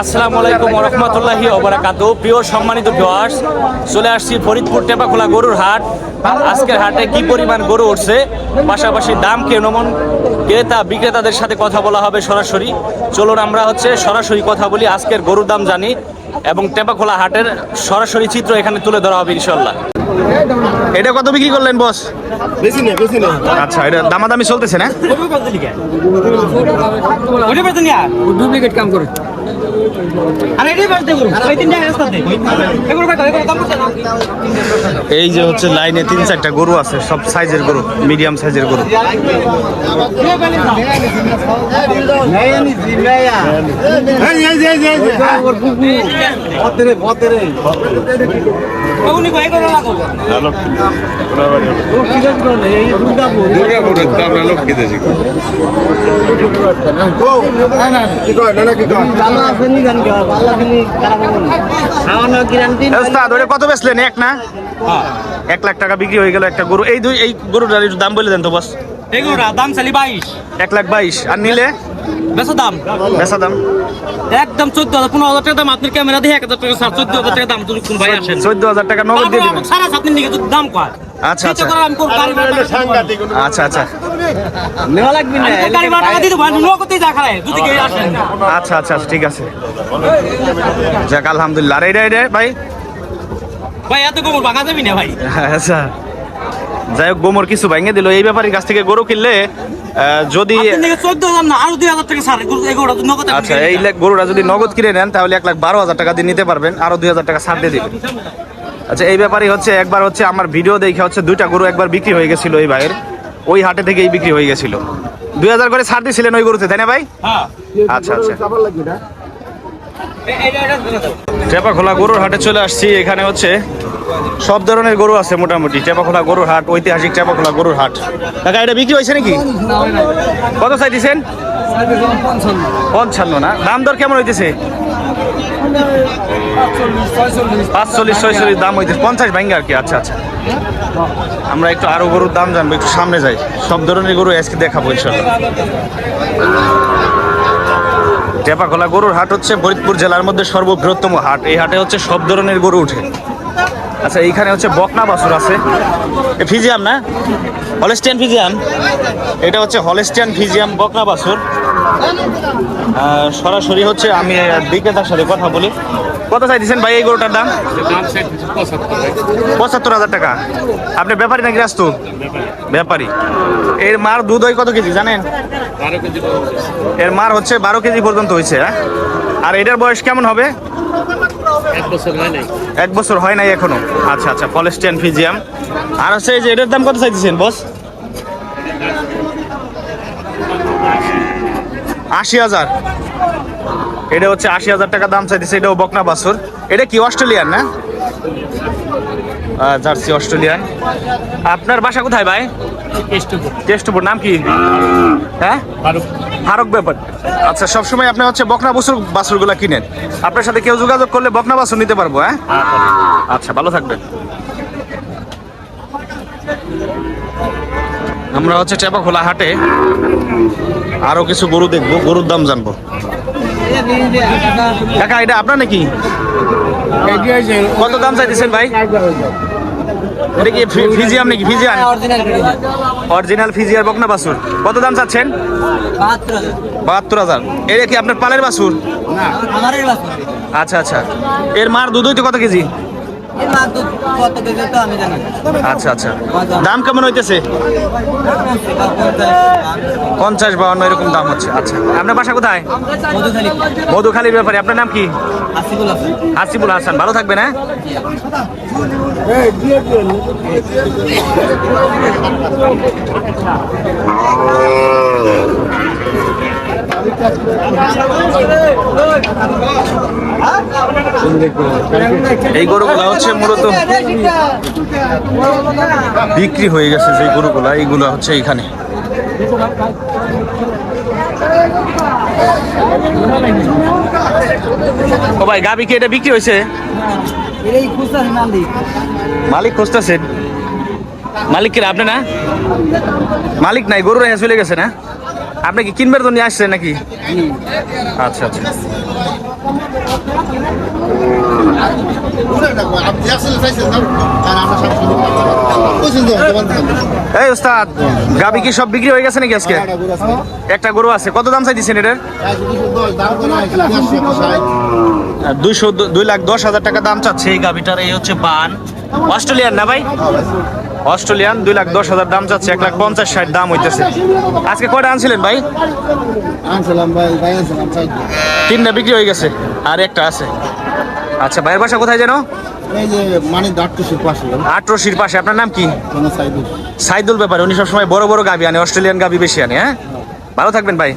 আসসালামু আলাইকুম রহমতুল্লাহি ওবরাকাত প্রিয় সম্মানিত ভিউয়ার্স চলে আসছি ফরিদপুর টেপাখোলা গরুর হাট। আজকের হাটে কি পরিমাণ গরু উঠছে পাশাপাশি দাম কেমন ক্রেতা বিক্রেতাদের সাথে কথা বলা হবে সরাসরি। চলুন আমরা হচ্ছে সরাসরি কথা বলি আজকের গরুর দাম জানি এবং টেপাখোলা হাটের সরাসরি চিত্র এখানে তুলে ধরা হবে ইনশাল্লাহ এটা কত বিক্রি করলেন বস বেশি নেই বেশি নেই আচ্ছা এটা দামাদামি চলতেছে না? ডুপ্লিকেট কাম করে। এই যে হচ্ছে লাইনে তিন চারটা গরু আছে সব সাইজের গরু মিডিয়াম সাইজের গরু। এই কত বেচলেন? এক না? এক লাখ টাকা বিক্রি হয়ে গেল একটা গরু। এই দুই এই গরুটার দাম বলে দেন তো বস এগুলোটা দাম চালি বাইশ। এক লাখ বাইশ। আর নিলে? বেশো দাম। বেচা দাম? একদম চোদ্দ হাজার পনেরো হাজার টাকা দাম। আপনার ক্যামেরা দিয়ে এক হাজার টাকা স্যার চোদ্দ হাজার টাকা দাম যদি কোন ভাই আসেন। চোদ্দ হাজার টাকা নগদ দিয়ে দিবেন। সারা সাত দিন নিকে দাম কয়। আচ্ছা আচ্ছা। আচ্ছা আচ্ছা। নেওয়া লাগবে না গাড়ি ভাড়া টাকা দিতে পারেন লোক করতেই যা খায় যদি কেউ আসেন আচ্ছা আচ্ছা ঠিক আছে। যাক আলহামদুলিল্লাহ। আর এইটা ভাই। ভাই এত গোবর ভাঙা যাবি না ভাই? আচ্ছা। যাই হোক গোমর কিছু ভেঙে দিল। এই ব্যাপারে কাছ থেকে গরু কিনলে যদি আচ্ছা এই লাখ গরুটা যদি নগদ কিনে নেন তাহলে এক লাখ বারো হাজার টাকা দিয়ে নিতে পারবেন। আরও দুই হাজার টাকা ছাড় দিয়ে দিবেন। আচ্ছা এই ব্যাপারে হচ্ছে একবার হচ্ছে আমার ভিডিও দেখে হচ্ছে দুইটা গরু একবার বিক্রি হয়ে গেছিল এই ভাইয়ের। ওই হাটে থেকেই বিক্রি হয়ে গেছিল। দুই হাজার করে ছাড় দিয়েছিলেন ওই গরুতে, তাই না ভাই? আচ্ছা আচ্ছা। দাও। টেপাখোলা গরুর হাটে চলে আসছি। এখানে হচ্ছে সব ধরনের গরু আছে মোটামুটি। টেপাখোলা গরুর হাট, ঐতিহাসিক টেপাখোলা গরুর হাট। কাকা, এটা বিক্রি হয়েছে নাকি? কত চাই দিছেন? পঞ্চান্ন না? দাম দর কেমন হইতেছে? পাঁচচল্লিশ, ছয়চল্লিশ, দাম হইতেছে পঞ্চাশ ভাঙ্গে আর কি। আচ্ছা আচ্ছা। আমরা একটু আরও গরুর দাম জানব, একটু সামনে যাই। সব ধরনের গরু আজকে দেখাবো ইনশাল্লাহ। টেপাখোলা গরুর হাট হচ্ছে ফরিদপুর জেলার মধ্যে সর্ববৃহত্তম হাট। এই হাটে হচ্ছে সব ধরনের গরু উঠে। আচ্ছা এইখানে হচ্ছে বকনা বাছুর আছে। ফিজিয়াম না? হলেস্টিয়ান ফিজিয়াম। এটা হচ্ছে হলেস্টিয়ান ফিজিয়াম বকনা বাছুর। সরাসরি হচ্ছে আমি বিক্রেতার সাথে কথা বলি। কত চাইছেন ভাই এই গরুটার দাম? পঁচাত্তর হাজার টাকা। আপনি ব্যাপারী নাকি রাস্তু ব্যাপারী। এর মার দুধ কত কেজি, জানেন? এর মার হচ্ছে বারো কেজি পর্যন্ত হয়েছে হ্যাঁ? আর এটার বয়স কেমন হবে? এক বছর হয় নাই এখনও। আচ্ছা আচ্ছা পলেস্টিয়ান ফিজিয়াম। আর হচ্ছে এই যে এটার দাম কত চাইতেছেন, বস? আশি হাজার। এটা হচ্ছে আশি হাজার টাকা দাম চাইতেছে এটাও বকনা বাছুর। এটা কি অস্ট্রেলিয়ান না? Jersey Australian. আপনার বাসা কোথায় ভাই? কেষ্টপুর নাম কি? হ্যাঁ? ফারুক। ব্যাপার। আচ্ছা সবসময় আপনি হচ্ছে বকনা বাছুর বাছুরগুলা কিনেন। আপনার সাথে কেউ যোগাযোগ করলে বকনা বাছুর নিতে পারব হ্যাঁ? আচ্ছা ভালো থাকবেন। আমরা হচ্ছে টেপা খোলা হাটে আরও কিছু গরু দেখব গরুর দাম জানব। কাকা এটা আপনার নাকি? কত দাম চাইতেছেন ভাই? এটা কি ফিজিয়াম নাকি? ফিজিয়ান? অরিজিনাল ফিজিয়ার বকনা বাছুর। কত দাম চাচ্ছেন? বাহাত্তর হাজার। এটা কি আপনার পালের বাছুর। আচ্ছা আচ্ছা। এর মার দুধ হইতে কত কেজি? আচ্ছা আচ্ছা। দাম কেমন হইতেছে? পঞ্চাশ বাউন্ন এরকম দাম হচ্ছে। আচ্ছা। আপনার বাসা কোথায়? মধুখালীর ব্যাপারে। আপনার নাম কি? আসিফুল হাসান। ভালো থাকবেন হ্যাঁ? এই গরুগুলা হচ্ছে মূলত বিক্রি হয়ে গেছে যে গরুগুলা এইগুলা হচ্ছে এখানে ও ভাই গাবি কি এটা বিক্রি হয়েছে? মালিক। খুঁজতেছেন মালিক কি আপনি না? মালিক নাই গরু রেখে চলে গেছে না? আপনি কি কিনবার জন্য আসছেন নাকি? আচ্ছা আচ্ছা। এই কি সব বিক্রি হয়ে গেছে নাকি আজকে? একটা গরু আছে। কত দাম চাইছেন এটার? দুইশো দুই লাখ দশ হাজার টাকা দাম চাচ্ছে এই গাবিটার এই হচ্ছে বান। অস্ট্রেলিয়ার না ভাই? অস্ট্রেলিয়ান দুই লাখ দশ হাজার দাম চাচ্ছে এক লাখ পঞ্চাশ ষাট দাম হইতেছে। আজকে কয়টা আনছিলেন ভাই? তিনটা বিক্রি হয়ে গেছে আর একটা আছে। আচ্ছা ভাইয়ের বাসা কোথায় যেন? ডাক্তার পাশে। আপনার নাম কি? সাইদুল। ব্যাপারে উনি সবসময় বড় বড় গাবি আনে অস্ট্রেলিয়ান গাবি বেশি আনে হ্যাঁ? ভালো থাকবেন ভাই।